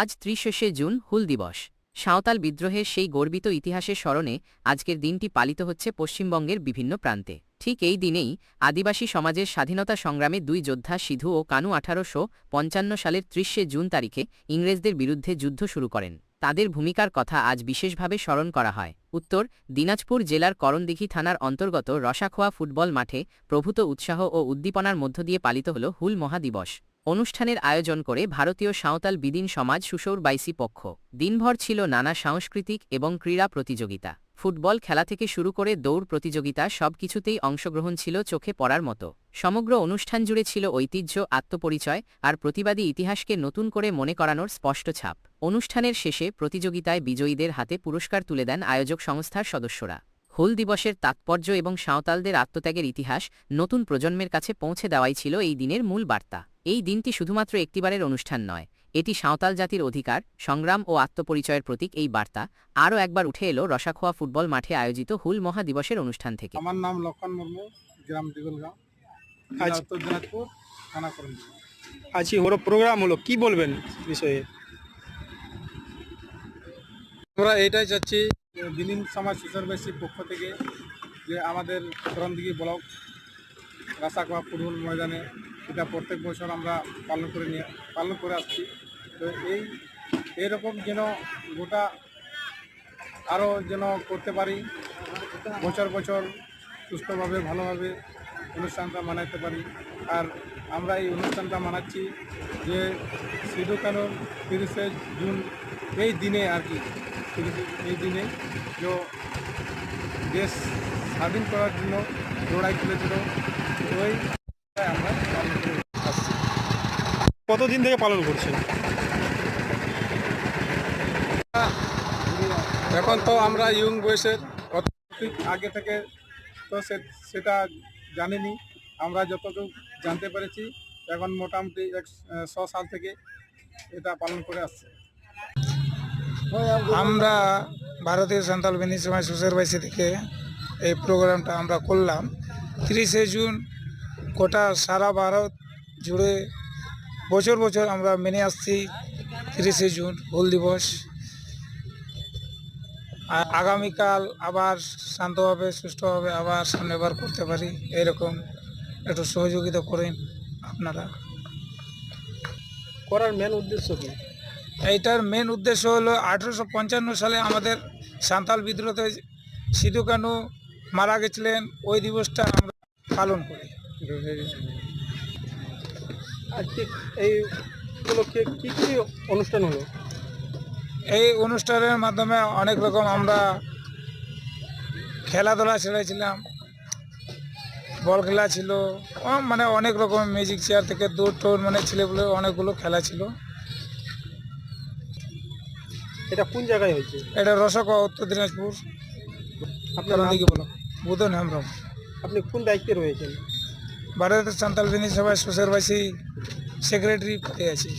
আজ ত্রিশে জুন হুল দিবস। সাঁওতাল বিদ্রোহের সেই গর্বিত ইতিহাসের স্মরণে আজকের দিনটি পালিত হচ্ছে পশ্চিমবঙ্গের বিভিন্ন প্রান্তে। ঠিক এই দিনেই আদিবাসী সমাজের স্বাধীনতা সংগ্রামে দুই যোদ্ধা সিধু ও কানু আঠারোশো পঞ্চান্ন সালের ত্রিশে জুন তারিখে ইংরেজদের বিরুদ্ধে যুদ্ধ শুরু করেন। তাদের ভূমিকার কথা আজ বিশেষভাবে স্মরণ করা হয়। উত্তর, দিনাজপুর জেলার করণদিঘি থানার অন্তর্গত রসাখোয়া ফুটবল মাঠে প্রভূত উৎসাহ ও উদ্দীপনার মধ্য দিয়ে পালিত হল হুল মহাদিবস। অনুষ্ঠানের আয়োজন করে ভারতীয় সাঁওতাল বিদিন সমাজ সুসৌর বাইসি পক্ষ। দিনভর ছিল নানা সাংস্কৃতিক এবং ক্রীড়া প্রতিযোগিতা। ফুটবল খেলা থেকে শুরু করে দৌড় প্রতিযোগিতা সবকিছুতেই অংশগ্রহণ ছিল চোখে পড়ার মতো। সমগ্র অনুষ্ঠান জুড়ে ছিল ঐতিহ্য, আত্মপরিচয় আর প্রতিবাদী ইতিহাসকে নতুন করে মনে করানোর স্পষ্ট ছাপ। অনুষ্ঠানের শেষে প্রতিযোগিতায় বিজয়ীদের হাতে পুরস্কার তুলে দেন আয়োজক সংস্থার সদস্যরা। হুল দিবসের তাৎপর্য এবং সাঁওতালদের আত্মত্যাগের ইতিহাস নতুন প্রজন্মের কাছে পৌঁছে দেওয়াই ছিল এই দিনের মূল বার্তা। এই দিনটি শুধুমাত্র একটিবারের অনুষ্ঠান নয় এটি সাঁওতাল জাতির অধিকার সংগ্রাম ও আত্মপরিচয়ের প্রতীক এই বার্তা। আরও একবার উঠে এলো রসাখোয়া ফুটবল মাঠে আয়োজিত হুল মহাদিবসের অনুষ্ঠান থেকে। আমার নাম লক্ষণ মুর্মু গ্রাম দিগলগাঁও। উত্তর দিনাজপুর থানা আজকে ওর প্রোগ্রাম হলো কি বলবেন বিষয়ে? আমরা এইটাই চাচ্ছি বিলীন সমাজ সুসরবাসীর পক্ষ থেকে যে আমাদের করণদিঘি ব্লক রাসাকোয়া ফুটবল ময়দানে এটা প্রত্যেক বছর আমরা পালন করে নিয়ে পালন করে আসছি। তো এই এরকম যেন গোটা আরও যেন করতে পারি, বছর বছর সুস্থভাবে, ভালোভাবে অনুষ্ঠানটা মানাতে পারি। আর আমরা এই অনুষ্ঠানটা মানাচ্ছি যে সিধু কানুন তিরিশে জুন এই দিনে আর কি। এই দিনে যে দেশ স্বাধীন করার জন্য লড়াই তুলেছিল ওই আমরা পালন করে আসছি কতদিন থেকে পালন করছেন? এখন তো আমরা ইয়ং বয়সের আগে থেকে তো সে- সেটা জানিনি। আমরা যতটুকু জানতে পেরেছি এখন মোটামুটি এক ছ সাল থেকে এটা পালন করে আসছে। আমরা ভারতীয় সান্তাল বিনি সমাজ সুসের বাইসি থেকে এই প্রোগ্রামটা আমরা করলাম। তিরিশে জুন গোটা সারা ভারত জুড়ে বছর বছর আমরা মেনে আসছি তিরিশে জুন হুল দিবস। আগামীকাল আবার শান্তভাবে, সুষ্ঠুভাবে আবার সামনেবার করতে পারি, এরকম একটু সহযোগিতা করেন আপনারা। করার মেন উদ্দেশ্য কি? এইটার মেন উদ্দেশ্য হলো আঠেরোশো পঞ্চান্ন সালে আমাদের সাঁতাল বিদ্রোহে সিধু কানু মারা গেছিলেন। ওই দিবসটা আমরা পালন করি। এই উপলক্ষে কি কি অনুষ্ঠান হলো? এই অনুষ্ঠানের মাধ্যমে অনেক রকম আমরা খেলাধুলা ছেড়েছিলাম বল খেলা ছিল। মানে অনেক রকম মিউজিক চেয়ার থেকে দূর টোর মানে ছেলেগুলো অনেকগুলো খেলা ছিল। এটা কোন জায়গায় হয়েছে? এটা রসকা উত্তর দিনাজপুর। আপনার নাম? দিকে বলো। বুধন হেমব্রম। আপনি কোন দায়িত্বে রয়েছেন? ভারতের সান্তাল বিনি সভায় সুসেরবাসী সেক্রেটারি পদে আছি।